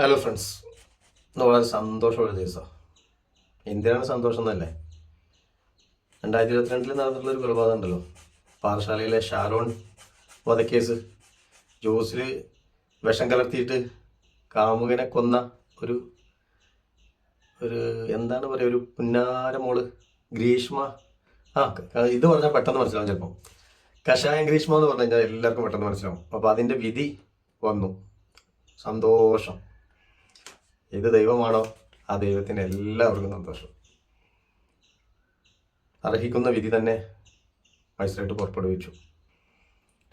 Hello friends ഇന്ന് വളരെ സന്തോഷമുള്ള ദിവസമാണ് എന്തിനാണ് സന്തോഷം എന്നല്ലേ? രണ്ടായിരത്തി ഇരുപത്തിരണ്ടിൽ നടന്നിട്ടുള്ള ഒരു കൊലപാതകം ഉണ്ടല്ലോ. പാറശാലയിലെ ഷാരോൺ വധക്കേസ് ജ്യൂസിൽ വിഷം കലർത്തിയിട്ട് കാമുകനെ കൊന്ന ഒരു ഒരു എന്താണ് പറയുക ഒരു പുന്നാരമോൾ ഗ്രീഷ്മ. ആ ഇത് പറഞ്ഞാൽ പെട്ടെന്ന് മനസ്സിലാവും ചിലപ്പോൾ കഷായം ഗ്രീഷ്മ എന്ന് പറഞ്ഞു കഴിഞ്ഞാൽ എല്ലാവർക്കും പെട്ടെന്ന് മനസ്സിലാവും. അപ്പോൾ അതിന്റെ വിധി വന്നു. സന്തോഷം. ഏത് ദൈവമാണോ? ആ ദൈവത്തിന് എല്ലാവർക്കും സന്തോഷം. അർഹിക്കുന്ന വിധി തന്നെ മജിസ്ട്രേറ്റ് പുറപ്പെടുവിച്ചു.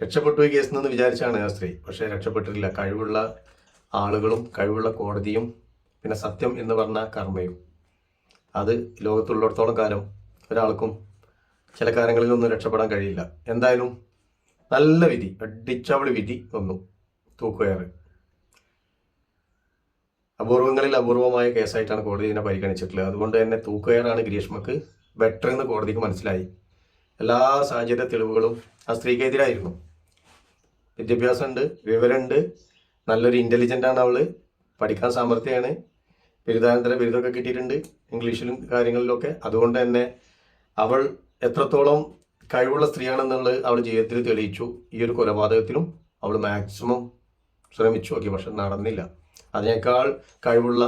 രക്ഷപ്പെട്ടു ഈ കേസിൽ നിന്ന് വിചാരിച്ചാണ് ആ സ്ത്രീ. പക്ഷേ രക്ഷപ്പെട്ടിട്ടില്ല. കഴിവുള്ള ആളുകളും കഴിവുള്ള കോടതിയും പിന്നെ സത്യം എന്ന് പറഞ്ഞ കർമ്മയും. അത് ലോകത്തുള്ളിടത്തോളം കാലം ഒരാൾക്കും ചില കാര്യങ്ങളിൽ കാര്യങ്ങളിലൊന്നും രക്ഷപ്പെടാൻ കഴിയില്ല. എന്തായാലും നല്ല വിധി അടിച്ചവൾ വിധി വന്നു. തൂക്കുകയറ്. അപൂർവങ്ങളിൽ അപൂർവമായ കേസായിട്ടാണ് കോടതി ഇതിനെ പരിഗണിച്ചിട്ടുള്ളത്. അതുകൊണ്ട് തന്നെ തൂക്കുകയറാണ് ഗ്രീഷ്മക്ക് ബെറ്റർ എന്ന് കോടതിക്ക് മനസ്സിലായി. എല്ലാ സാഹചര്യ തെളിവുകളും ആ സ്ത്രീക്കെതിരായിരുന്നു. വിദ്യാഭ്യാസമുണ്ട് വിവരമുണ്ട്. നല്ലൊരു ഇന്റലിജന്റ് ആണ് അവൾ. പഠിക്കാൻ സാമർഥ്യമാണ്. ബിരുദാനന്തര ബിരുദമൊക്കെ കിട്ടിയിട്ടുണ്ട് ഇംഗ്ലീഷിലും കാര്യങ്ങളിലൊക്കെ. അതുകൊണ്ട് തന്നെ അവൾ എത്രത്തോളം കഴിവുള്ള സ്ത്രീയാണെന്നുള്ളത് അവൾ ജീവിതത്തിൽ തെളിയിച്ചു. ഈ ഒരു കൊലപാതകത്തിലും അവൾ മാക്സിമം ശ്രമിച്ചു. നോക്കി പക്ഷെ നടന്നില്ല. അതിനേക്കാൾ കഴിവുള്ള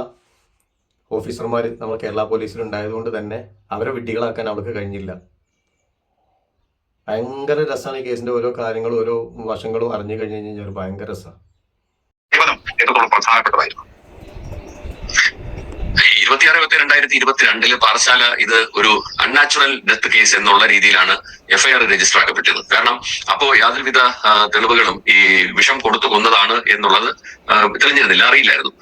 ഓഫീസർമാർ നമ്മൾ കേരള പോലീസിൽ ഉണ്ടായതുകൊണ്ട് തന്നെ അവരെ വിഡ്ഢികളാക്കാൻ അവൾക്ക് കഴിഞ്ഞില്ല. ഭയങ്കര രസമാണ് ഈ കേസിന്റെ ഓരോ കാര്യങ്ങളും ഓരോ വശങ്ങളും അറിഞ്ഞു കഴിഞ്ഞു കഴിഞ്ഞാൽ ഭയങ്കര രസമാണ് പ്രധാനപ്പെട്ടതായിരുന്നു ഇരുപത്തിയാറ് ഇരുപത്തി രണ്ടായിരത്തി ഇരുപത്തിരണ്ടിൽ പാറശാല ഇത് ഒരു അൺനാച്ചുറൽ ഡെത്ത് കേസ് എന്നുള്ള രീതിയിലാണ് എഫ്ഐആർ രജിസ്റ്റർ ആക്കപ്പെട്ടത്. കാരണം അപ്പോ യാതൊരുവിധ തെളിവുകളും ഈ വിഷം കൊടുത്തു കൊന്നതാണ് എന്നുള്ളത് തെളിഞ്ഞിരുന്നില്ല അറിയില്ലായിരുന്നു.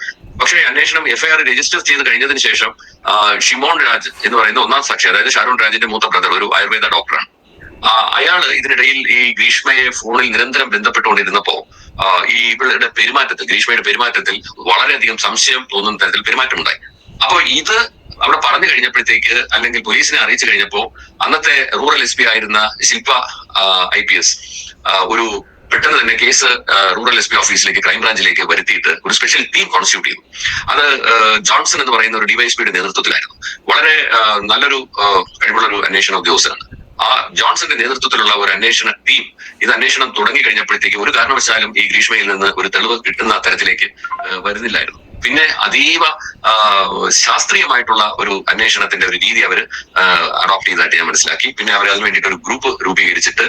പക്ഷേ അന്വേഷണം എഫ്ഐആർ രജിസ്റ്റർ ചെയ്ത് കഴിഞ്ഞതിന് ശേഷം ഷിമോൺ രാജ് എന്ന് പറയുന്ന ഒന്നാം സാക്ഷി അതായത് ഷാരോൺ രാജിന്റെ മൂത്ത ബ്രദർ ഒരു ആയുർവേദ ഡോക്ടറാണ്. അയാൾ ഇതിനിടയിൽ ഈ ഗ്രീഷ്മയെ ഫോണിൽ നിരന്തരം ബന്ധപ്പെട്ടുകൊണ്ടിരുന്നപ്പോ ഈ ഇവളുടെ പെരുമാറ്റത്തിൽ ഗ്രീഷ്മയുടെ പെരുമാറ്റത്തിൽ വളരെയധികം സംശയം തോന്നുന്ന തരത്തിൽ പെരുമാറ്റമുണ്ടായി. അപ്പോ ഇത് അവിടെ പറഞ്ഞു കഴിഞ്ഞപ്പോഴത്തേക്ക് അല്ലെങ്കിൽ പോലീസിനെ അറിയിച്ചു കഴിഞ്ഞപ്പോൾ അന്നത്തെ റൂറൽ എസ് പി ആയിരുന്ന ശില്പ ഐ പി എസ് ഒരു പെട്ടെന്ന് തന്നെ കേസ് റൂറൽ എസ് പി ഓഫീസിലേക്ക് ക്രൈംബ്രാഞ്ചിലേക്ക് വരുത്തിയിട്ട് ഒരു സ്പെഷ്യൽ ടീം കോൺസ്റ്റിറ്റ്യൂട്ട് ചെയ്തു. അത് ജോൺസൺ എന്ന് പറയുന്ന ഒരു ഡിവൈഎസ്പിയുടെ നേതൃത്വത്തിലായിരുന്നു. വളരെ നല്ലൊരു കഴിവുള്ള ഒരു അന്വേഷണ ഉദ്യോഗസ്ഥനാണ്. ആ ജോൺസന്റെ നേതൃത്വത്തിലുള്ള ഒരു അന്വേഷണ ടീം ഇത് അന്വേഷണം തുടങ്ങി കഴിഞ്ഞപ്പോഴത്തേക്ക് ഒരു കാരണവശാലും ഈ ഗ്രീഷ്മയിൽ നിന്ന് ഒരു തെളിവ് കിട്ടുന്ന തരത്തിലേക്ക് വരുന്നില്ലായിരുന്നു. പിന്നെ അതീവ ശാസ്ത്രീയമായിട്ടുള്ള ഒരു അന്വേഷണത്തിന്റെ ഒരു രീതി അവർ അഡോപ്റ്റ് ചെയ്തതായിട്ട് ഞാൻ മനസ്സിലാക്കി. പിന്നെ അവർ അതിന് വേണ്ടിയിട്ട് ഒരു ഗ്രൂപ്പ് രൂപീകരിച്ചിട്ട്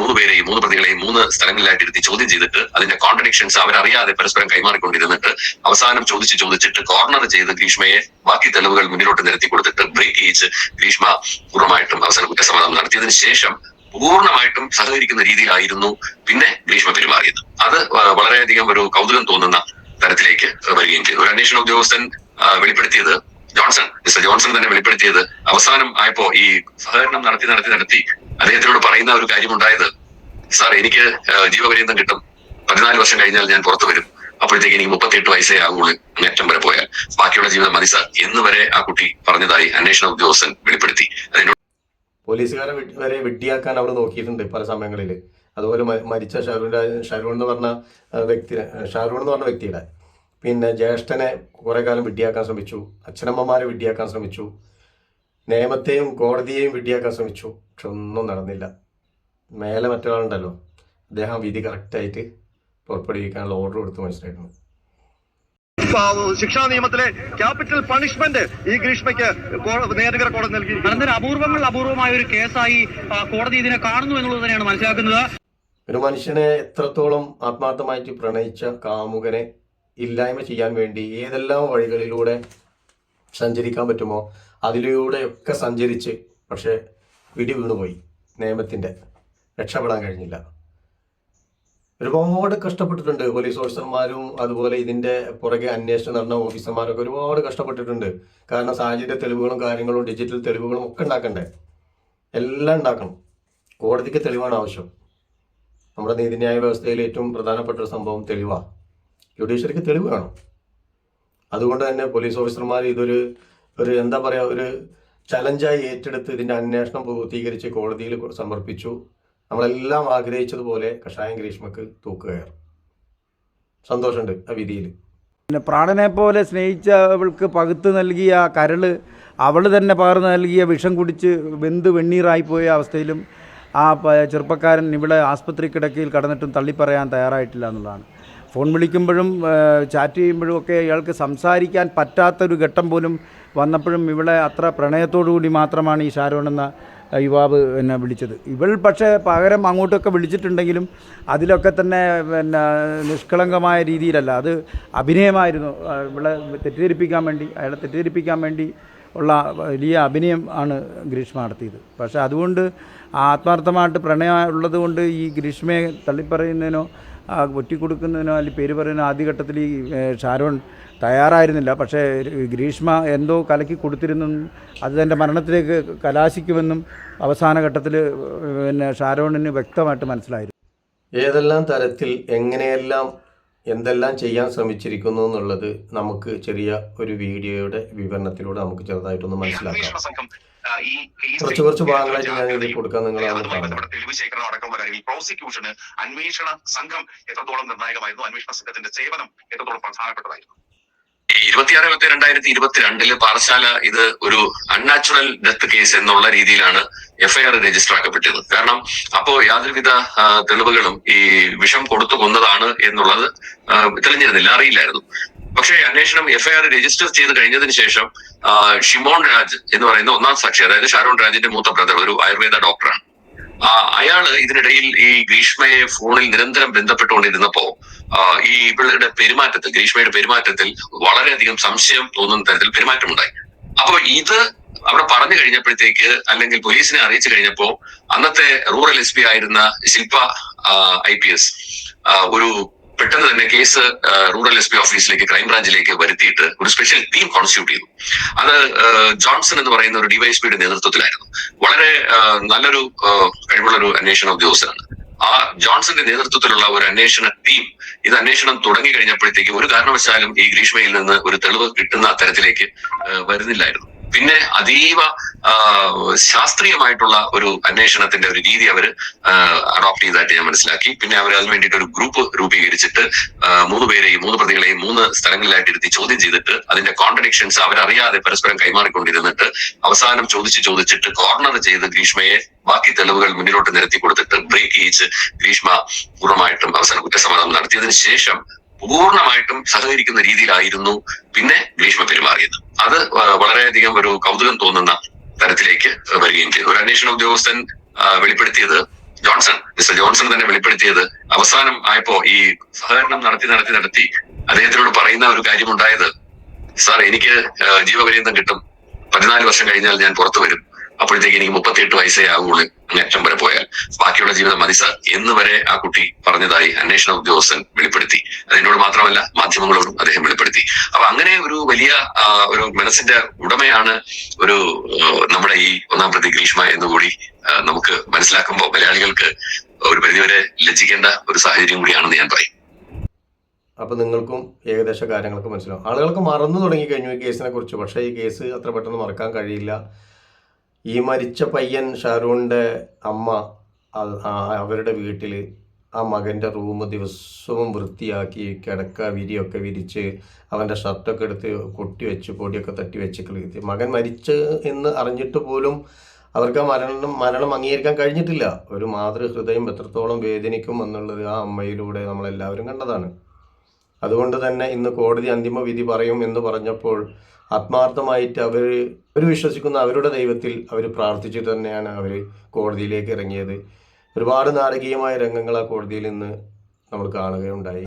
മൂന്ന് പേരെയും മൂന്ന് പ്രതികളെയും മൂന്ന് സ്ഥലങ്ങളിലായിട്ട് ഇരുത്തി ചോദ്യം ചെയ്തിട്ട് അതിന്റെ കോൺട്രഡിക്ഷൻസ് അവരറിയാതെ പരസ്പരം കൈമാറിക്കൊണ്ടിരുന്നിട്ട് അവസാനം ചോദിച്ചു ചോദിച്ചിട്ട് കോർണർ ചെയ്ത് ഗ്രീഷ്മയെ ബാക്കി തെളിവുകൾ മുന്നിലോട്ട് നിരത്തി കൊടുത്തിട്ട് ബ്രേക്ക് ചെയ്യിച്ച് ഗ്രീഷ്മ പൂർണമായിട്ടും അവസാന കുറ്റസമ്മതം നടത്തിയതിനു ശേഷം പൂർണമായിട്ടും സഹകരിക്കുന്ന രീതിയിലായിരുന്നു പിന്നെ ഗ്രീഷ്മ പെരുമാറിയത്. അത് വളരെയധികം ഒരു കൗതുകം തോന്നുന്ന തരത്തിലേക്ക് വരികയും ചെയ്തു. ഒരു അന്വേഷണ ഉദ്യോഗസ്ഥൻ വെളിപ്പെടുത്തിയത് ജോൺസൺ മിസ്റ്റർ ജോൺസൺ തന്നെ വെളിപ്പെടുത്തിയത് അവസാനം ആയപ്പോ ഈ സഹകരണം നടത്തി നടത്തി നടത്തി അദ്ദേഹത്തിനോട് പറയുന്ന ഒരു കാര്യമുണ്ടായത് സാർ എനിക്ക് ജീവപര്യന്തം കിട്ടും. പതിനാല് വർഷം കഴിഞ്ഞാൽ ഞാൻ പുറത്തു വരും. അപ്പോഴത്തേക്ക് എനിക്ക് മുപ്പത്തിയെട്ട് വയസ്സേ ആകുള്ളൂ അങ്ങേറ്റം വരെ പോയാൽ. ബാക്കിയുള്ള ജീവിതം മതി സാർ. എന്ന് വരെ ആ കുട്ടി പറഞ്ഞതായി അന്വേഷണ ഉദ്യോഗസ്ഥൻ വെളിപ്പെടുത്തി. അതിനോട് പോലീസുകാരെ വരെ വെട്ടിയാക്കാൻ അവർ നോക്കിയിട്ടുണ്ട് പല സമയങ്ങളിൽ അതുപോലെ മരിച്ച ഷാരൂൺ രാജ് ഷാരൂൺ എന്ന് പറഞ്ഞ വ്യക്തി ഷാരൂൺ എന്ന് പറഞ്ഞ വ്യക്തിയുടെ. പിന്നെ ജ്യേഷ്ഠനെ കുറെ കാലം വിഡ്ഢിയാക്കാൻ ശ്രമിച്ചു. അച്ഛനമ്മമാരെ വിഡ്ഢിയാക്കാൻ ശ്രമിച്ചു. നിയമത്തെയും കോടതിയെയും വിഡ്ഢിയാക്കാൻ ശ്രമിച്ചു. പക്ഷെ ഒന്നും നടന്നില്ല. മേലെ മറ്റൊരാളുണ്ടല്ലോ. അദ്ദേഹം ആ വിധി കറക്റ്റായിട്ട് പുറപ്പെടുവിക്കാനുള്ള ഓർഡർ കൊടുത്ത് മനസ്സിലായിരുന്നു ശിക്ഷാ നിയമത്തിലെ ക്യാപിറ്റൽ പണിഷ്മെന്റ് ഈ ഗ്രീഷ്മയ്ക്ക് നേരുകര കോടതി നൽകി അനന്തരം അപൂർവങ്ങൾ അപൂർവമായ ഒരു കേസായി കോടതി ഇതിനെ കാണുന്നു എന്നുള്ളത് തന്നെയാണ് മനസ്സിലാക്കുന്നത്. ഒരു മനുഷ്യനെ എത്രത്തോളം ആത്മാർത്ഥമായിട്ട് പ്രണയിച്ച കാമുകനെ ഇല്ലായ്മ ചെയ്യാൻ വേണ്ടി ഏതെല്ലാം വഴികളിലൂടെ സഞ്ചരിക്കാൻ പറ്റുമോ അതിലൂടെയൊക്കെ സഞ്ചരിച്ച് പക്ഷെ പിടി വീണുപോയി നിയമത്തിന്റെ രക്ഷപ്പെടാൻ കഴിഞ്ഞില്ല. ഒരുപാട് കഷ്ടപ്പെട്ടിട്ടുണ്ട് പോലീസ് ഓഫീസർമാരും അതുപോലെ ഇതിന്റെ പുറകെ അന്വേഷണം നടന്ന ഓഫീസർമാരൊക്കെ ഒരുപാട് കഷ്ടപ്പെട്ടിട്ടുണ്ട്. കാരണം സാഹചര്യ തെളിവുകളും കാര്യങ്ങളും ഡിജിറ്റൽ തെളിവുകളും ഒക്കെ ഉണ്ടാക്കണ്ടേ? എല്ലാം ഉണ്ടാക്കണം. കോടതിക്ക് തെളിവാണ് ആവശ്യം. നമ്മുടെ നീതിന്യായ വ്യവസ്ഥയിൽ ഏറ്റവും പ്രധാനപ്പെട്ട ഒരു സംഭവം തെളിവാണ് ജുഡീഷ്യറിക്ക് തെളിവ് വേണം. അതുകൊണ്ട് തന്നെ പോലീസ് ഓഫീസർമാർ ഇതൊരു ഒരു എന്താ പറയുക ഒരു ചലഞ്ചായി ഏറ്റെടുത്ത് ഇതിന്റെ അന്വേഷണം പൂർത്തീകരിച്ച് കോടതിയിൽ സമർപ്പിച്ചു. നമ്മളെല്ലാം ആഗ്രഹിച്ചതുപോലെ കഷായം ഗ്രീഷ്മക്ക് തൂക്കുകയർ സന്തോഷമുണ്ട് ആ വിധിയിൽ. പിന്നെ പ്രാണനെ പോലെ സ്നേഹിച്ചവൾക്ക് പകുത്ത് നൽകിയ കരൾ അവൾ തന്നെ പകർന്നു നൽകിയ വിഷം കുടിച്ച് വെന്ത് വെണ്ണീറായിപ്പോയ അവസ്ഥയിലും ആ ചെറുപ്പക്കാരൻ ഇവിടെ ആസ്പത്രി കിടക്കയിൽ കടന്നിട്ടും തള്ളിപ്പറയാൻ തയ്യാറായിട്ടില്ല എന്നുള്ളതാണ്. ഫോൺ വിളിക്കുമ്പോഴും ചാറ്റ് ചെയ്യുമ്പോഴും ഒക്കെ ഇയാൾക്ക് സംസാരിക്കാൻ പറ്റാത്തൊരു ഘട്ടം പോലും വന്നപ്പോഴും ഇവിടെ അത്ര പ്രണയത്തോടുകൂടി മാത്രമാണ് ഈ ഷാരോൺ എന്ന യുവാവ് എന്നെ വിളിച്ചത്. ഇവൾ പക്ഷേ പകരം അങ്ങോട്ടൊക്കെ വിളിച്ചിട്ടുണ്ടെങ്കിലും അതിലൊക്കെ തന്നെ പിന്നെ നിഷ്കളങ്കമായ രീതിയിലല്ല അത് അഭിനയമായിരുന്നു. ഇവിടെ തെറ്റിദ്ധരിപ്പിക്കാൻ വേണ്ടി അയാളെ തെറ്റിദ്ധരിപ്പിക്കാൻ വേണ്ടി ഉള്ള വലിയ അഭിനയം ആണ് ഗ്രീഷ്മ നടത്തിയത്. പക്ഷേ അതുകൊണ്ട് ആത്മാർത്ഥമായിട്ട് പ്രണയം ഉള്ളത് കൊണ്ട് ഈ ഗ്രീഷ്മയെ തള്ളിപ്പറയുന്നതിനോ ഒറ്റിക്കൊടുക്കുന്നതിനോ അല്ലെങ്കിൽ പേര് പറയുന്നതിനോ ആദ്യഘട്ടത്തിൽ ഈ ഷാരോൺ തയ്യാറായിരുന്നില്ല. പക്ഷേ ഗ്രീഷ്മ എന്തോ കലക്കി കൊടുത്തിരുന്നും അത് തന്റെ മരണത്തിലേക്ക് കലാശിക്കുമെന്നും അവസാന ഘട്ടത്തിൽ പിന്നെ ഷാരോണിന് വ്യക്തമായിട്ട് മനസ്സിലായിരുന്നു ഏതെല്ലാം തരത്തിൽ എങ്ങനെയെല്ലാം എന്തെല്ലാം ചെയ്യാൻ ശ്രമിച്ചിരിക്കുന്നു എന്നുള്ളത് നമുക്ക് ചെറിയ ഒരു വീഡിയോയുടെ വിവരണത്തിലൂടെ നമുക്ക് ചെറുതായിട്ടൊന്ന് മനസ്സിലാക്കാം. കുറച്ച് കുറച്ച് ഭാഗങ്ങളായിട്ട് ഞാൻ ഇതിൽ കൊടുക്കാൻ നിങ്ങൾ തെളിവ് ശേഖരണം കാര്യങ്ങളിൽ പ്രോസിക്യൂഷന് അന്വേഷണ സംഘം എത്രത്തോളം നിർണായകമായിരുന്നു അന്വേഷണ സംഘത്തിന്റെ സേവനം എത്രത്തോളം പ്രധാനപ്പെട്ടതായിരുന്നു? ഇരുപത്തിയാറ് ഇരുപത്തി രണ്ടായിരത്തി ഇരുപത്തിരണ്ടിൽ പാറശാല ഇത് ഒരു അൺനാച്ചുറൽ ഡെത്ത് കേസ് എന്നുള്ള രീതിയിലാണ് എഫ്ഐആർ രജിസ്റ്റർ ആക്കപ്പെട്ടത്. കാരണം അപ്പോ യാതൊരുവിധ തെളിവുകളും ഈ വിഷം കൊടുത്തു കൊന്നതാണ് എന്നുള്ളത് തെളിഞ്ഞിരുന്നില്ല അറിയില്ലായിരുന്നു. പക്ഷേ അന്വേഷണം എഫ്ഐആർ രജിസ്റ്റർ ചെയ്ത് കഴിഞ്ഞതിന് ശേഷം ഷിമോൺ രാജ് എന്ന് പറയുന്ന ഒന്നാം സാക്ഷി അതായത് ഷാരോൺ രാജിന്റെ മൂത്ത ബ്രദർ ഒരു ആയുർവേദ ഡോക്ടറാണ് അയാൾ ഇതിനിടയിൽ ഈ ഗ്രീഷ്മയെ ഫോണിൽ നിരന്തരം ബന്ധപ്പെട്ടുകൊണ്ടിരുന്നപ്പോ ഈ ഇവളുടെ പെരുമാറ്റത്തിൽ ഗ്രീഷ്മയുടെ പെരുമാറ്റത്തിൽ വളരെയധികം സംശയം തോന്നുന്ന തരത്തിൽ പെരുമാറ്റമുണ്ടായി. അപ്പൊ ഇത് അവിടെ പറഞ്ഞു കഴിഞ്ഞപ്പോഴത്തേക്ക് അല്ലെങ്കിൽ പോലീസിനെ അറിയിച്ചു കഴിഞ്ഞപ്പോ അന്നത്തെ റൂറൽ എസ് പി ആയിരുന്ന ശില്പ ഐ പി എസ് ഒരു പെട്ടെന്ന് തന്നെ കേസ് റൂറൽ എസ് പി ഓഫീസിലേക്ക് ക്രൈംബ്രാഞ്ചിലേക്ക് വരുത്തിയിട്ട് ഒരു സ്പെഷ്യൽ ടീം കോൺസ്റ്റിറ്റ്യൂട്ട് ചെയ്തു. അത് ജോൺസൺ എന്ന് പറയുന്ന ഒരു ഡിവൈഎസ്പിയുടെ നേതൃത്വത്തിലായിരുന്നു. വളരെ നല്ലൊരു കഴിവുള്ള ഒരു അന്വേഷണ ഉദ്യോഗസ്ഥനാണ്. ആ ജോൺസന്റെ നേതൃത്വത്തിലുള്ള ഒരു അന്വേഷണ ടീം ഇത് അന്വേഷണം തുടങ്ങി കഴിഞ്ഞപ്പോഴത്തേക്ക് ഒരു കാരണവശാലും ഈ ഗ്രീഷ്മയിൽ നിന്ന് ഒരു തെളിവ് കിട്ടുന്ന തരത്തിലേക്ക് വരുന്നില്ലായിരുന്നു. പിന്നെ അതീവ ശാസ്ത്രീയമായിട്ടുള്ള ഒരു അന്വേഷണത്തിന്റെ ഒരു രീതി അവർ അഡോപ്റ്റ് ചെയ്തതായിട്ട് ഞാൻ മനസ്സിലാക്കി. പിന്നെ അവർ അതിന് വേണ്ടിയിട്ട് ഒരു ഗ്രൂപ്പ് രൂപീകരിച്ചിട്ട് മൂന്ന് പേരെയും മൂന്ന് പ്രതികളെയും മൂന്ന് സ്ഥലങ്ങളിലായിട്ട് ഇരുത്തി ചോദ്യം ചെയ്തിട്ട് അതിന്റെ കോൺട്രഡിക്ഷൻസ് അവരറിയാതെ പരസ്പരം കൈമാറിക്കൊണ്ടിരുന്നിട്ട് അവസാനം ചോദിച്ചു ചോദിച്ചിട്ട് കോർണർ ചെയ്ത് ഗ്രീഷ്മയെ ബാക്കി തെളിവുകൾ മുന്നിലോട്ട് നിരത്തി കൊടുത്തിട്ട് ബ്രേക്ക് ചെയ്യിച്ച് ഗ്രീഷ്മ പൂർണമായിട്ടും അവസാന കുറ്റസമ്മതം നടത്തിയതിനു ശേഷം പൂർണമായിട്ടും സഹകരിക്കുന്ന രീതിയിലായിരുന്നു പിന്നെ ഭീഷ്മ പെരുമാറിയത്. അത് വളരെയധികം ഒരു കൗതുകം തോന്നുന്ന തരത്തിലേക്ക് വരികയും ചെയ്തു. ഒരു അന്വേഷണ ഉദ്യോഗസ്ഥൻ വെളിപ്പെടുത്തിയത് ജോൺസൺ മിസ്റ്റർ ജോൺസൺ തന്നെ വെളിപ്പെടുത്തിയത് അവസാനം ആയപ്പോ ഈ സഹകരണം നടത്തി നടത്തി നടത്തി അദ്ദേഹത്തിനോട് പറയുന്ന ഒരു കാര്യമുണ്ടായത് സാർ എനിക്ക് ജീവപര്യന്തം കിട്ടും. പതിനാല് വർഷം കഴിഞ്ഞാൽ ഞാൻ പുറത്തു വരും. അപ്പോഴത്തേക്ക് എനിക്ക് മുപ്പത്തിയെട്ട് വയസ്സേ ആവുള്ളൂ അച്ഛൻ വരെ പോയാൽ. ബാക്കിയുള്ള ജീവിതം മതി സാർ. എന്ന് വരെ ആ കുട്ടി പറഞ്ഞതായി അന്വേഷണ ഉദ്യോഗസ്ഥൻ വെളിപ്പെടുത്തി. അതിനോട് മാത്രമല്ല മാധ്യമങ്ങളോടും അദ്ദേഹം വെളിപ്പെടുത്തി. അപ്പൊ അങ്ങനെ ഒരു വലിയ ഒരു മനസ്സിന്റെ ഉടമയാണ് ഒരു നമ്മുടെ ഈ ഒന്നാം പ്രതി ഗ്രീഷ്മ എന്നുകൂടി നമുക്ക് മനസ്സിലാക്കുമ്പോൾ മലയാളികൾക്ക് ഒരു പരിധിവരെ ലജ്ജിക്കേണ്ട ഒരു സാഹചര്യം കൂടിയാണെന്ന് ഞാൻ പറയും. അപ്പൊ നിങ്ങൾക്കും ഏകദേശ കാര്യങ്ങളൊക്കെ മനസ്സിലാവും. ആളുകൾക്ക് മറന്നു തുടങ്ങി കഴിഞ്ഞു ഈ കേസിനെ കുറിച്ച്. പക്ഷേ ഈ കേസ് അത്ര പെട്ടെന്ന് മറക്കാൻ കഴിയില്ല. ഈ മരിച്ച പയ്യൻ ഷാരൂണിന്റെ അമ്മ അവരുടെ വീട്ടിൽ ആ മകന്റെ റൂം ദിവസവും വൃത്തിയാക്കി കിടക്ക വിരിയൊക്കെ വിരിച്ച് അവന്റെ ഷർട്ടൊക്കെ എടുത്ത് കൊട്ടി വെച്ച് പൊടിയൊക്കെ തട്ടി വെച്ച് കളി മകൻ മരിച്ച് എന്ന് അറിഞ്ഞിട്ട് പോലും അവർക്ക് ആ മരണം മരണം അംഗീകരിക്കാൻ കഴിഞ്ഞിട്ടില്ല. ഒരു മാതൃഹൃദയം എത്രത്തോളം വേദനിക്കും എന്നുള്ളത് ആ അമ്മയിലൂടെ നമ്മളെല്ലാവരും കണ്ടതാണ്. അതുകൊണ്ട് തന്നെ ഇന്ന് കോടതി അന്തിമ വിധി പറയും എന്ന് പറഞ്ഞപ്പോൾ ആത്മാർത്ഥമായിട്ട് അവർ അവർ വിശ്വസിക്കുന്ന അവരുടെ ദൈവത്തിൽ അവർ പ്രാർത്ഥിച്ചു തന്നെയാണ് അവർ കോടതിയിലേക്ക് ഇറങ്ങിയത്. ഒരുപാട് നാടകീയമായ രംഗങ്ങൾ ആ കോടതിയിൽ നിന്ന് നമ്മൾ കാണുകയുണ്ടായി.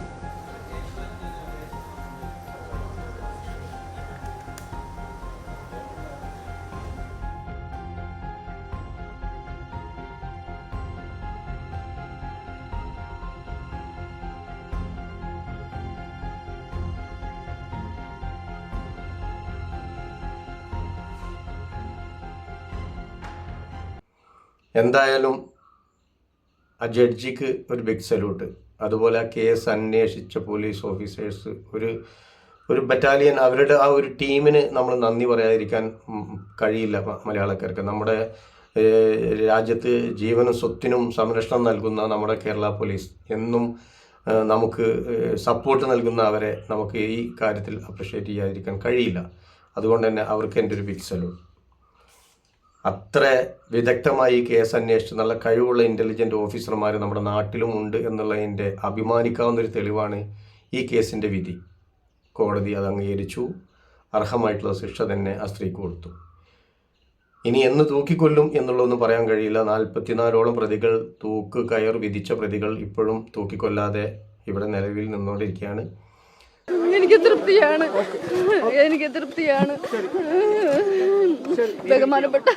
എന്തായാലും ആ ജഡ്ജിക്ക് ഒരു ബിഗ് സല്യൂട്ട് അതുപോലെ ആ കേസ് അന്വേഷിച്ച പോലീസ് ഓഫീസേഴ്സ് ഒരു ഒരു ബറ്റാലിയൻ അവരുടെ ആ ഒരു ടീമിന് നമ്മൾ നന്ദി പറയാതിരിക്കാൻ കഴിയില്ല മലയാളക്കാർക്ക്. നമ്മുടെ രാജ്യത്ത് ജീവനും സ്വത്തിനും സംരക്ഷണം നൽകുന്ന നമ്മുടെ കേരള പോലീസ് എന്നും നമുക്ക് സപ്പോർട്ട് നൽകുന്ന അവരെ നമുക്ക് ഈ കാര്യത്തിൽ അപ്രിഷ്യേറ്റ് ചെയ്യാതിരിക്കാൻ കഴിയില്ല. അതുകൊണ്ട് തന്നെ അവർക്ക് എന്റെ ഒരു ബിഗ് സല്യൂട്ട് അത്ര വിദഗ്ധമായി കേസ് അന്വേഷിച്ച് നല്ല കഴിവുള്ള ഇന്റലിജന്റ് ഓഫീസർമാർ നമ്മുടെ നാട്ടിലും ഉണ്ട് എന്നുള്ളതിന്റെ അഭിമാനിക്കാവുന്ന ഒരു തെളിവാണ് ഈ കേസിന്റെ വിധി. കോടതി അത് അംഗീകരിച്ചു. അർഹമായിട്ടുള്ള ശിക്ഷ തന്നെ ആ സ്ത്രീക്ക് കൊടുത്തു. ഇനി എന്ന് തൂക്കിക്കൊല്ലും എന്നുള്ളതൊന്നും പറയാൻ കഴിയില്ല. നാൽപ്പത്തിനാലോളം പ്രതികൾ തൂക്ക് കയർ വിധിച്ച പ്രതികൾ ഇപ്പോഴും തൂക്കിക്കൊല്ലാതെ ഇവിടെ നിലവിൽ നിന്നുകൊണ്ടിരിക്കുകയാണ് എനിക്ക് തൃപ്തിയാണ്. എനിക്ക് തൃപ്തിയാണ്. ബഹുമാനപ്പെട്ട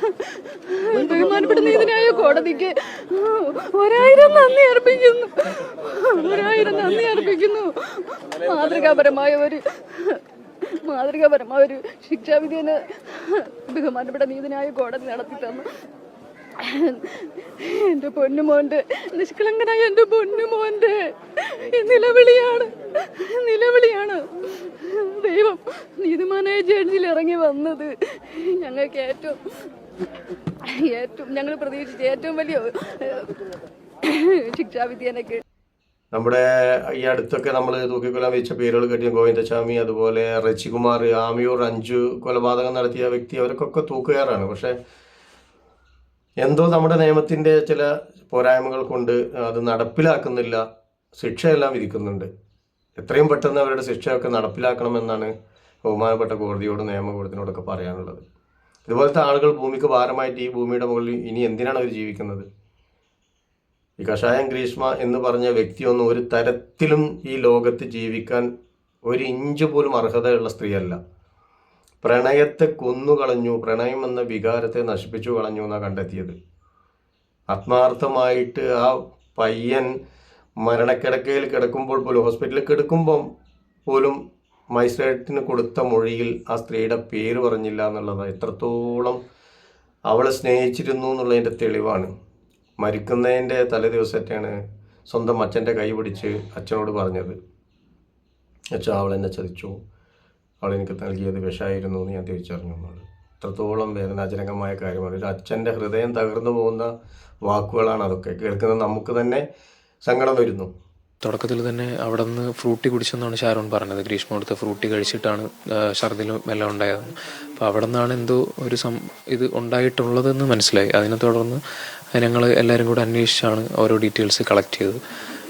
ബഹുമാനപ്പെട്ട നീതിനായ കോടതിക്ക് ഒരായിരം നന്ദി അർപ്പിക്കുന്നു. ഒരായിരം നന്ദി അർപ്പിക്കുന്നു. മാതൃകാപരമായ ഒരു മാതൃകാപരമായ ഒരു ശിക്ഷാവിധിന് ബഹുമാനപ്പെട്ട നീതിനായ കോടതി നടത്തി തന്നു. എന്റെ പൊന്നുമോന്റെ നിഷ്കളങ്കനായ എന്റെ പൊന്നുമോന്റെ നിലവിളിയാണ് നിലവിളിയാണ്. ദൈവം നീതിമാനായ ജഡ്ജിൽ ഇറങ്ങി വന്നത്. ഞങ്ങൾക്ക് ഏറ്റവും ഏറ്റവും ഞങ്ങൾ പ്രതീക്ഷിച്ച ഏറ്റവും വലിയ ശിക്ഷാവിധി നമ്മുടെ ഈ അടുത്തൊക്കെ നമ്മൾ തൂക്കിക്കൊല്ലാൻ വെച്ച പേരുകൾ കെട്ടിയ ഗോവിന്ദസ്വാമി അതുപോലെ റച്ചികുമാർ ആമിയൂർ അഞ്ചു കൊലപാതകം നടത്തിയ വ്യക്തി അവർക്കൊക്കെ തൂക്കുകയറാണ്. പക്ഷെ എന്തോ നമ്മുടെ നിയമത്തിന്റെ ചില പോരായ്മകൾ കൊണ്ട് അത് നടപ്പിലാക്കുന്നില്ല. ശിക്ഷയെല്ലാം വിധിക്കുന്നുണ്ട്. എത്രയും പെട്ടെന്ന് അവരുടെ ശിക്ഷയൊക്കെ നടപ്പിലാക്കണമെന്നാണ് ബഹുമാനപ്പെട്ട കോടതിയോട് നിയമകൂടത്തിനോടൊക്കെ പറയാനുള്ളത്. ഇതുപോലത്തെ ആളുകൾ ഭൂമിക്ക് ഭാരമായിട്ട് ഈ ഭൂമിയുടെ മുകളിൽ ഇനി എന്തിനാണ് അവർ ജീവിക്കുന്നത്? ഈ കഷായം ഗ്രീഷ്മ എന്ന് പറഞ്ഞ വ്യക്തിയൊന്നും ഒരു തരത്തിലും ഈ ലോകത്ത് ജീവിക്കാൻ ഒരു ഇഞ്ച് പോലും അർഹതയുള്ള സ്ത്രീയല്ല. പ്രണയത്തെ കൊന്നുകളഞ്ഞു പ്രണയം എന്ന വികാരത്തെ നശിപ്പിച്ചു കളഞ്ഞു എന്നാണ് കണ്ടെത്തിയത്. ആത്മാർത്ഥമായിട്ട് ആ പയ്യൻ മരണക്കിടക്കയിൽ കിടക്കുമ്പോൾ പോലും ഹോസ്പിറ്റലിൽ കിടക്കുമ്പം പോലും മജിസ്ട്രേറ്റിന് കൊടുത്ത മൊഴിയിൽ ആ സ്ത്രീയുടെ പേര് പറഞ്ഞില്ല എന്നുള്ളത് എത്രത്തോളം അവളെ സ്നേഹിച്ചിരുന്നു എന്നുള്ളതിന്റെ തെളിവാണ്. മരിക്കുന്നതിന്റെ തലേദിവസത്തെയാണ് സ്വന്തം അച്ഛന്റെ കൈ പിടിച്ച് അച്ഛനോട് പറഞ്ഞത്. അച്ഛൻ അവളെന്നെ ചതിച്ചു. അവൾ എനിക്ക് നൽകിയത് വിഷമായിരുന്നു എന്ന് ഞാൻ തിരിച്ചറിഞ്ഞു എന്നുള്ളത് എത്രത്തോളം വേദനാജനകമായ കാര്യമാണ്. ഒരു അച്ഛന്റെ ഹൃദയം തകർന്നു പോകുന്ന വാക്കുകളാണ് അതൊക്കെ. കേൾക്കുന്നത് നമുക്ക് തന്നെ സങ്കടം വരുന്നു. തുടക്കത്തിൽ തന്നെ അവിടെ നിന്ന് ഫ്രൂട്ടി കുടിച്ചെന്നാണ് ഷാരോൺ പറഞ്ഞത്. ഗ്രീഷ്മ കൊടുത്ത ഫ്രൂട്ടി കഴിച്ചിട്ടാണ് ഛർദിലും എല്ലാം ഉണ്ടായത്. അപ്പോൾ അവിടെ നിന്നാണ് എന്തോ ഒരു സം ഇത് ഉണ്ടായിട്ടുള്ളതെന്ന് മനസ്സിലായി. അതിനെ തുടർന്ന് ഞങ്ങൾ എല്ലാവരും കൂടെ അന്വേഷിച്ചാണ് ഓരോ ഡീറ്റെയിൽസ് കളക്ട് ചെയ്തത്.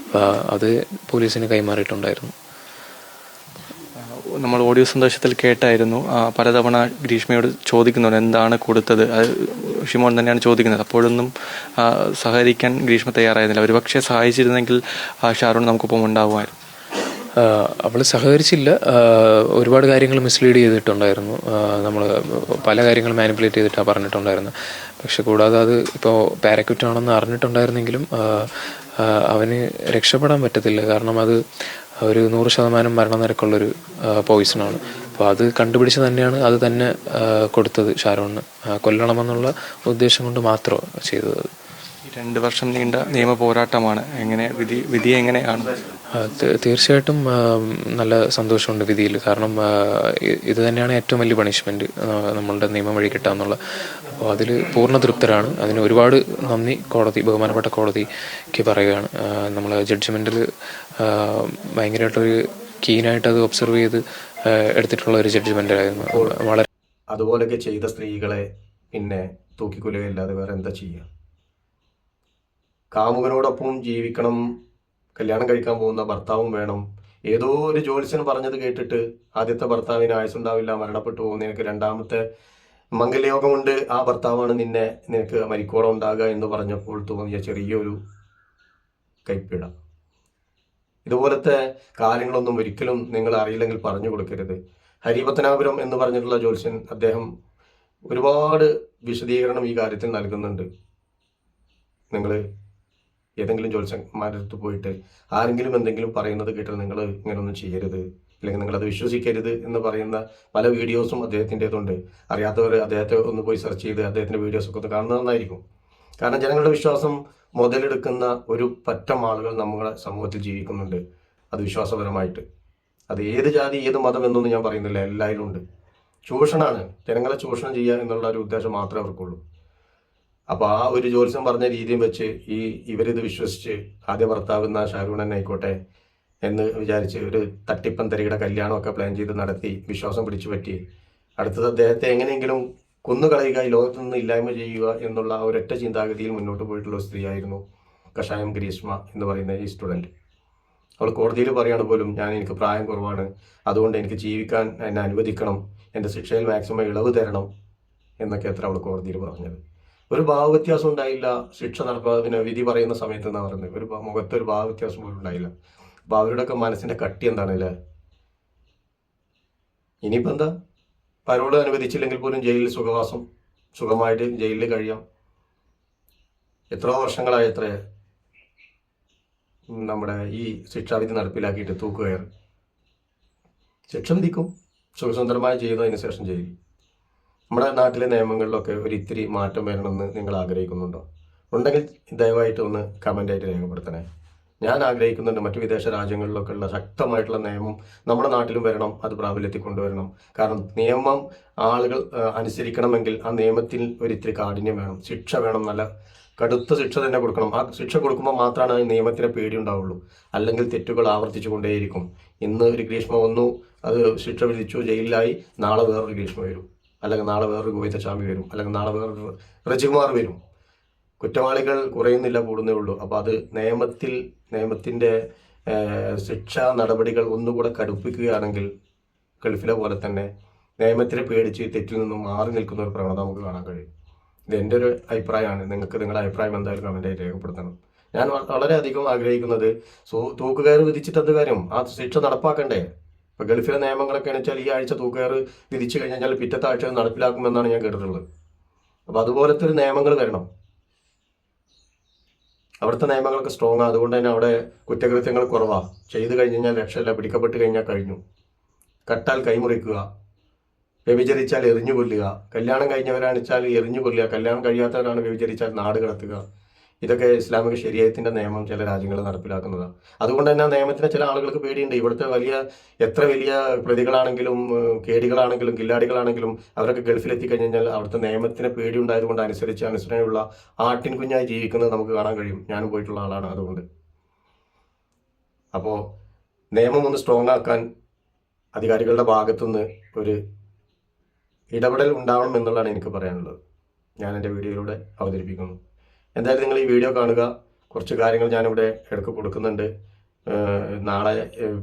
അപ്പോൾ അത് പോലീസിന് കൈമാറിയിട്ടുണ്ടായിരുന്നു. നമ്മൾ ഓഡിയോ സന്ദേശത്തിൽ കേട്ടായിരുന്നു. പലതവണ ഗ്രീഷ്മയോട് ചോദിക്കുന്നുണ്ട് എന്താണ് കൊടുത്തത്? ഷിമോൻ തന്നെയാണ് ചോദിക്കുന്നത്. അപ്പോഴൊന്നും സഹകരിക്കാൻ ഗ്രീഷ്മ തയ്യാറായിരുന്നില്ല. ഒരുപക്ഷെ സഹായിച്ചിരുന്നെങ്കിൽ ആ, ഷാരോൺ നമുക്കൊപ്പം ഉണ്ടാവുമായിരുന്നു. അവൾ സഹകരിച്ചില്ല. ഒരുപാട് കാര്യങ്ങൾ മിസ്ലീഡ് ചെയ്തിട്ടുണ്ടായിരുന്നു. നമ്മൾ പല കാര്യങ്ങൾ മാനിപ്പുലേറ്റ് ചെയ്തിട്ടാണ് പറഞ്ഞിട്ടുണ്ടായിരുന്നു പക്ഷെ കൂടാതെ അത് ഇപ്പോൾ പാരക്യൂറ്റാണെന്ന് അറിഞ്ഞിട്ടുണ്ടായിരുന്നെങ്കിലും അവന് രക്ഷപ്പെടാൻ പറ്റത്തില്ല. കാരണം അത് ഒരു നൂറ് ശതമാനം മരണനിരക്കുള്ളൊരു പോയിസണാണ് അപ്പോൾ അത് കണ്ടുപിടിച്ച് തന്നെയാണ് അത് തന്നെ കൊടുത്തത് ഷാരോണിന്. കൊല്ലണമെന്നുള്ള ഉദ്ദേശം കൊണ്ട് മാത്രം ചെയ്തത് രണ്ട് വർഷം നീണ്ട നിയമ പോരാട്ടമാണ്. എങ്ങനെ വിധി വിധി എങ്ങനെയാണ്? തീർച്ചയായിട്ടും നല്ല സന്തോഷമുണ്ട് വിധിയിൽ. കാരണം ഇത് തന്നെയാണ് ഏറ്റവും വലിയ പണിഷ്മെന്റ് നമ്മളുടെ നിയമം വഴി കിട്ടാന്നുള്ള അപ്പോൾ അതിൽ പൂർണ തൃപ്തരാണ്. അതിന് ഒരുപാട് നന്ദി കോടതി ബഹുമാനപ്പെട്ട കോടതിക്ക് പറയുകയാണ്. നമ്മൾ ജഡ്ജ്മെന്റിൽ ഭയങ്കരമായിട്ടൊരു കീനായിട്ട് അത് ഒബ്സർവ് ചെയ്ത് എടുത്തിട്ടുള്ള ഒരു ജഡ്ജ്മെന്റായിരുന്നു വളരെ അതുപോലെയൊക്കെ ചെയ്ത സ്ത്രീകളെ പിന്നെ തൂക്കിക്കൊല്ലുകയല്ലാതെ വേറെ എന്താ ചെയ്യുക കാമുകനോടൊപ്പം ജീവിക്കണം കല്യാണം കഴിക്കാൻ പോകുന്ന ഭർത്താവും വേണം. ഏതോ ഒരു ജ്യോത്സ്യൻ പറഞ്ഞത് കേട്ടിട്ട് ആദ്യത്തെ ഭർത്താവിന് ആയുസുണ്ടാവില്ല മരണപ്പെട്ടു പോകും നിനക്ക് രണ്ടാമത്തെ മംഗലയോഗമുണ്ട് ആ ഭർത്താവാണ് നിന്നെ നിനക്ക് മരിക്കോളം ഉണ്ടാകുക എന്ന് പറഞ്ഞപ്പോൾ തോന്നിയ ചെറിയൊരു കൈപ്പിട. ഇതുപോലത്തെ കാര്യങ്ങളൊന്നും ഒരിക്കലും നിങ്ങൾ അറിയില്ലെങ്കിൽ പറഞ്ഞു കൊടുക്കരുത്. ഹരിപത്തനാപുരം എന്ന് പറഞ്ഞിട്ടുള്ള ജ്യോത്സ്യൻ അദ്ദേഹം ഒരുപാട് വിശദീകരണം ഈ കാര്യത്തിൽ നൽകുന്നുണ്ട്. നിങ്ങൾ ഏതെങ്കിലും ജ്യോത്സ്യന്മാരുടെ അടുത്ത് പോയിട്ട് ആരെങ്കിലും എന്തെങ്കിലും പറയുന്നത് കേട്ടാൽ നിങ്ങൾ ഇങ്ങനൊന്നും ചെയ്യരുത്. അല്ലെങ്കിൽ നിങ്ങൾ അത് വിശ്വസിക്കരുത് എന്ന് പറയുന്ന പല വീഡിയോസും അദ്ദേഹത്തിന്റെതുണ്ട്. അറിയാത്തവർ അദ്ദേഹത്തെ ഒന്ന് പോയി സെർച്ച് ചെയ്ത് അദ്ദേഹത്തിന്റെ വീഡിയോസൊക്കെ ഒന്ന് കാണുന്നത് നന്നായിരിക്കും. കാരണം ജനങ്ങളുടെ വിശ്വാസം മുതലെടുക്കുന്ന ഒരു പറ്റം ആളുകൾ നമ്മുടെ സമൂഹത്തിൽ ജീവിക്കുന്നുണ്ട്. അത് വിശ്വാസപരമായിട്ട്. അത് ഏത് ജാതി ഏത് മതം എന്നൊന്നും ഞാൻ പറയുന്നില്ല. എല്ലാവരും ഉണ്ട്. ചൂഷണമാണ്. ജനങ്ങളെ ചൂഷണം ചെയ്യുക എന്നുള്ള ഒരു ഉദ്ദേശം മാത്രമേ അവർക്കുള്ളൂ. അപ്പോൾ ആ ഒരു ജ്യോത്സ്യം പറഞ്ഞ രീതിയും വെച്ച് ഈ ഇവരിത് വിശ്വസിച്ച് ആദ്യ ഭർത്താവ് എന്ന ഷാരൂൺ തന്നെ ആയിക്കോട്ടെ എന്ന് വിചാരിച്ച് ഒരു തട്ടിപ്പൻ തരികയുടെ കല്യാണമൊക്കെ പ്ലാൻ ചെയ്ത് നടത്തി വിശ്വാസം പിടിച്ചു പറ്റി. അടുത്തത് അദ്ദേഹത്തെ എങ്ങനെയെങ്കിലും കൊന്നുകളയുക ഈ ലോകത്തു നിന്ന് ഇല്ലായ്മ ചെയ്യുക എന്നുള്ള ഒരൊറ്റ ചിന്താഗതിയിൽ മുന്നോട്ട് പോയിട്ടുള്ള സ്ത്രീയായിരുന്നു കഷായം ഗ്രീഷ്മ എന്ന് പറയുന്ന ഈ സ്റ്റുഡന്റ് അവൾ കോടതിയിൽ പറയാണ് പോലും ഞാൻ എനിക്ക് പ്രായം കുറവാണ്. അതുകൊണ്ട് എനിക്ക് ജീവിക്കാൻ എന്നെ അനുവദിക്കണം. എന്റെ ശിക്ഷയിൽ മാക്സിമം ഇളവ് തരണം. എന്നൊക്കെ അത്ര അവൾ കോടതിയിൽ പറഞ്ഞത്. ഒരു ഭാവവ്യത്യാസം ഉണ്ടായില്ല. ശിക്ഷ നടപ്പാതിന് വിധി പറയുന്ന സമയത്ത് എന്നാ പറയുന്നത് ഒരു മുഖത്ത് ഒരു ഭാവവ്യത്യാസം പോലും ഉണ്ടായില്ല. അപ്പോൾ അവരുടെയൊക്കെ മനസ്സിന്റെ കട്ടി എന്താണ് അല്ലേ? ഇനിയിപ്പോ എന്താ? പരോൾ അനുവദിച്ചില്ലെങ്കിൽ പോലും ജയിലിൽ സുഖവാസം സുഖമായിട്ട് ജയിലിൽ കഴിയാം. എത്രയോ വർഷങ്ങളായി എത്ര നമ്മുടെ ഈ ശിക്ഷാവിധി നടപ്പിലാക്കിയിട്ട് തൂക്കുകയർ ശിക്ഷ വിധിക്കും. സുഖസുന്ദരമായി ചെയ്യുന്നതിന് ശേഷം ചെയ്യും നമ്മുടെ നാട്ടിലെ നിയമങ്ങളിലൊക്കെ ഒരു ഇത്തിരി മാറ്റം വരണമെന്ന് നിങ്ങൾ ആഗ്രഹിക്കുന്നുണ്ടോ? ഉണ്ടെങ്കിൽ ദയവായിട്ട് ഒന്ന് കമന്റായിട്ട് രേഖപ്പെടുത്തണേ. ഞാൻ ആഗ്രഹിക്കുന്നുണ്ട് മറ്റു വിദേശ രാജ്യങ്ങളിലൊക്കെ ഉള്ള ശക്തമായിട്ടുള്ള നിയമം നമ്മുടെ നാട്ടിലും വരണം അത് പ്രാബല്യത്തിൽ കൊണ്ടുവരണം. കാരണം നിയമം ആളുകൾ അനുസരിക്കണമെങ്കിൽ ആ നിയമത്തിൽ ഒരിത്തിരി കാഠിന്യം വേണം ശിക്ഷ വേണം നല്ല കടുത്ത ശിക്ഷ തന്നെ കൊടുക്കണം. ആ ശിക്ഷ കൊടുക്കുമ്പോൾ മാത്രമാണ് നിയമത്തിന് പേടി ഉണ്ടാവുള്ളൂ. അല്ലെങ്കിൽ തെറ്റുകൾ ആവർത്തിച്ചു കൊണ്ടേയിരിക്കും. ഇന്ന് ഒരു ഗ്രീഷ്മ വന്നു അത് ശിക്ഷ വിധിച്ചു ജയിലിലായി നാളെ വേറൊരു ഗ്രീഷ്മ വരും. അല്ലെങ്കിൽ നാളെ വേറൊരു ഗോവിന്ദസ്വാമി വരും അല്ലെങ്കിൽ നാളെ വേറൊരു റജികുമാർ വരും. കുറ്റവാളികൾ കുറയുന്നില്ല കൂടുന്നേ ഉള്ളൂ. അപ്പോൾ അത് നിയമത്തിൽ നിയമത്തിന്റെ ശിക്ഷാ നടപടികൾ ഒന്നുകൂടെ കടുപ്പിക്കുകയാണെങ്കിൽ ഗൾഫിലെ പോലെ തന്നെ നിയമത്തിനെ പേടിച്ച് തെറ്റിൽ നിന്നും മാറി നിൽക്കുന്ന ഒരു പ്രവണത നമുക്ക് കാണാൻ കഴിയും. ഇത് എന്റെ ഒരു അഭിപ്രായമാണ്. നിങ്ങൾക്ക് നിങ്ങളുടെ അഭിപ്രായം എന്തായാലും കമന്റായി രേഖപ്പെടുത്തണം. ഞാൻ വളരെയധികം ആഗ്രഹിക്കുന്നത് സോ വിധിച്ചിട്ട് എന്ത് കാര്യം? ആ ശിക്ഷ നടപ്പാക്കണ്ടേ? ഇപ്പൊ ഗൾഫിലെ നിയമങ്ങളൊക്കെ വെച്ചാൽ ഈ ആഴ്ച തൂക്കുകയർ വിധിച്ചു കഴിഞ്ഞാൽ പിറ്റത്തെ ആഴ്ച നടപ്പിലാക്കുമെന്നാണ് ഞാൻ കേട്ടിട്ടുള്ളത് അപ്പൊ അതുപോലത്തെ ഒരു നിയമങ്ങൾ വരണം. അവിടുത്തെ നിയമങ്ങളൊക്കെ സ്ട്രോങ് അതുകൊണ്ട് തന്നെ അവിടെ കുറ്റകൃത്യങ്ങൾ കുറവാ. ചെയ്തു കഴിഞ്ഞ് കഴിഞ്ഞാൽ രക്ഷയില്ല. പിടിക്കപ്പെട്ട് കഴിഞ്ഞാൽ കഴിഞ്ഞു. കട്ടാൽ കൈമുറിക്കുക. വ്യഭിചരിച്ചാൽ എറിഞ്ഞു കൊല്ലുക. കല്യാണം കഴിഞ്ഞവരാണിച്ചാൽ എറിഞ്ഞു കൊല്ലുക. കല്യാണം കഴിയാത്തവരാണ് വ്യഭിചരിച്ചാൽ നാട് കടത്തുക. ഇതൊക്കെ ഇസ്ലാമിക ശരീരത്തിന്റെ നിയമം ചില രാജ്യങ്ങൾ നടപ്പിലാക്കുന്നതാണ്. അതുകൊണ്ട് തന്നെ നിയമത്തിന് ചില ആളുകൾക്ക് പേടിയുണ്ട്. ഇവിടുത്തെ വലിയ എത്ര വലിയ പ്രതികളാണെങ്കിലും കേടികളാണെങ്കിലും കില്ലാടികളാണെങ്കിലും അവരൊക്കെ ഗൾഫിലെത്തി കഴിഞ്ഞാൽ അവിടുത്തെ നിയമത്തിന് പേടി ഉണ്ടായതുകൊണ്ട് അനുസരിച്ച് അനുസരണയുള്ള ആട്ടിൻ കുഞ്ഞായി ജീവിക്കുന്നത് നമുക്ക് കാണാൻ കഴിയും. ഞാനും പോയിട്ടുള്ള ആളാണ് അതുകൊണ്ട്. അപ്പോൾ നിയമം ഒന്ന് സ്ട്രോങ് ആക്കാൻ അധികാരികളുടെ ഭാഗത്തുനിന്ന് ഒരു ഇടപെടൽ ഉണ്ടാവണം എന്നുള്ളതാണ് എനിക്ക് പറയാനുള്ളത്. ഞാൻ എന്റെ വീഡിയോയിലൂടെ അവതരിപ്പിക്കുന്നു. എന്തായാലും നിങ്ങൾ ഈ വീഡിയോ കാണുക. കുറച്ച് കാര്യങ്ങൾ ഞാനിവിടെ ഇടയ്ക്ക് കൊടുക്കുന്നുണ്ട്. നാളെ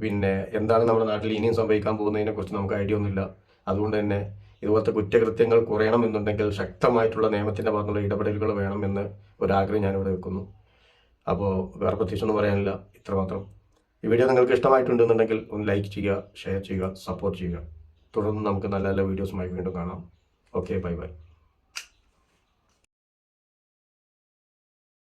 പിന്നെ എന്താണ് നമ്മുടെ നാട്ടിൽ ഇനിയും സംഭവിക്കാൻ പോകുന്നതിനെ കുറിച്ച് നമുക്ക് ഐഡിയ ഒന്നുമില്ല. അതുകൊണ്ട് തന്നെ ഇതുപോലത്തെ കുറ്റകൃത്യങ്ങൾ കുറയണം എന്നുണ്ടെങ്കിൽ ശക്തമായിട്ടുള്ള നിയമത്തിന്റെ ഭാഗത്തുള്ള ഇടപെടലുകൾ വേണമെന്ന് ഒരാഗ്രഹം ഞാനിവിടെ വെക്കുന്നു. അപ്പോൾ വേറെ പ്രത്യേകിച്ചൊന്നും പറയാനില്ല. ഇത്രമാത്രം. ഈ വീഡിയോ നിങ്ങൾക്ക് ഇഷ്ടമായിട്ടുണ്ടെന്നുണ്ടെങ്കിൽ ഒന്ന് ലൈക്ക് ചെയ്യുക ഷെയർ ചെയ്യുക സപ്പോർട്ട് ചെയ്യുക. തുടർന്ന് നമുക്ക് നല്ല നല്ല വീഡിയോസുമായി വീണ്ടും കാണാം. Okay bye bye.